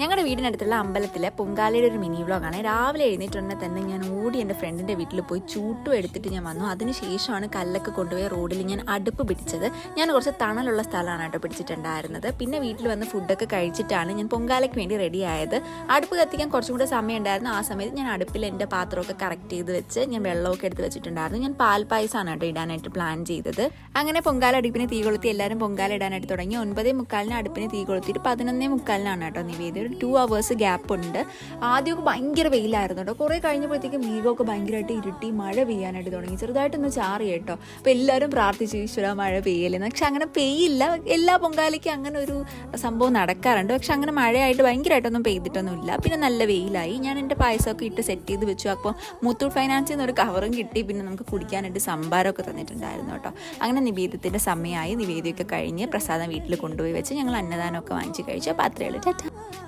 ഞങ്ങളുടെ വീടിനടുത്തുള്ള അമ്പലത്തിലെ പൊങ്കാലയുടെ ഒരു മിനി വ്ളോഗാണ്. രാവിലെ എഴുന്നേറ്റ് തന്നെ ഞാൻ ഓടി എന്റെ ഫ്രണ്ടിന്റെ വീട്ടിൽ പോയി ചൂട്ടും എടുത്തിട്ട് ഞാൻ വന്നു. അതിനുശേഷമാണ് കല്ലൊക്കെ കൊണ്ടുപോയി റോഡിൽ ഞാൻ അടുപ്പ് പിടിച്ചത്. ഞാൻ കുറച്ച് തണലുള്ള സ്ഥലമാണ് കേട്ടോ പിടിച്ചിട്ടുണ്ടായിരുന്നത്. പിന്നെ വീട്ടിൽ വന്ന് ഫുഡൊക്കെ കഴിച്ചിട്ടാണ് ഞാൻ പൊങ്കാലയ്ക്ക് വേണ്ടി റെഡി ആയത്. അടുപ്പ് കത്തിക്കാൻ കുറച്ചും കൂടെ സമയം ഉണ്ടായിരുന്നു. ആ സമയത്ത് ഞാൻ അടുപ്പിൽ എന്റെ പാത്രമൊക്കെ കറക്റ്റ് ചെയ്ത് വെച്ച് ഞാൻ വെള്ളമൊക്കെ എടുത്ത് വെച്ചിട്ടുണ്ടായിരുന്നു. ഞാൻ പാൽ പാൽപ്പായസമാണ് കേട്ടോ ഇടാനായിട്ട് പ്ലാൻ ചെയ്തത്. അങ്ങനെ പൊങ്കാല അടുപ്പിന് തീ കൊളുത്തി എല്ലാവരും പൊങ്കാല ഇടാനായിട്ട് തുടങ്ങി. ഒൻപതേ മുക്കാലിന് അടുപ്പിന് തീ കൊളുത്തിയിട്ട് പതിനൊന്നേ മുക്കാലിനാണ് കേട്ടോ നിവേദ്യം ഒരു ടു അവേഴ്സ് ഗ്യാപ്പ് ഉണ്ട്. ആദ്യമൊക്കെ ഭയങ്കര വെയിലായിരുന്നു കേട്ടോ. കുറേ കഴിഞ്ഞപ്പോഴത്തേക്കും മേഘമൊക്കെ ഭയങ്കരമായിട്ട് ഇരുട്ടി മഴ പെയ്യാനായിട്ട് തുടങ്ങി. ചെറുതായിട്ടൊന്ന് ചാറി കേട്ടോ. അപ്പോൾ എല്ലാവരും പ്രാർത്ഥിച്ചു ഈശ്വര മഴ പെയ്യലെന്ന് പക്ഷെ അങ്ങനെ പെയ്യില്ല. എല്ലാ പൊങ്കാലയ്ക്കും അങ്ങനെ ഒരു സംഭവം നടക്കാറുണ്ട്. പക്ഷെ അങ്ങനെ മഴയായിട്ട് ഭയങ്കരമായിട്ടൊന്നും പെയ്തിട്ടൊന്നുമില്ല. പിന്നെ നല്ല വെയിലായി. ഞാൻ എന്റെ പായസമൊക്കെ ഇട്ട് സെറ്റ് ചെയ്ത് വെച്ചു. അപ്പോൾ മുത്തൂട്ട് ഫൈനാൻസിൽ നിന്ന് ഒരു കവറും കിട്ടി. പിന്നെ നമുക്ക് കുടിക്കാനായിട്ട് സംഭാരമൊക്കെ തന്നിട്ടുണ്ടായിരുന്നു കേട്ടോ. അങ്ങനെ നിവേദ്യത്തിന്റെ സമയമായി നിവേദ്യമൊക്കെ കഴിഞ്ഞ് പ്രസാദം വീട്ടിൽ കൊണ്ടുപോയി വെച്ച് ഞങ്ങൾ അന്നദാനമൊക്കെ വാങ്ങിച്ച് കഴിച്ചു. അപ്പോൾ അത്രയേ ഉള്ളൂ. ടാറ്റാ.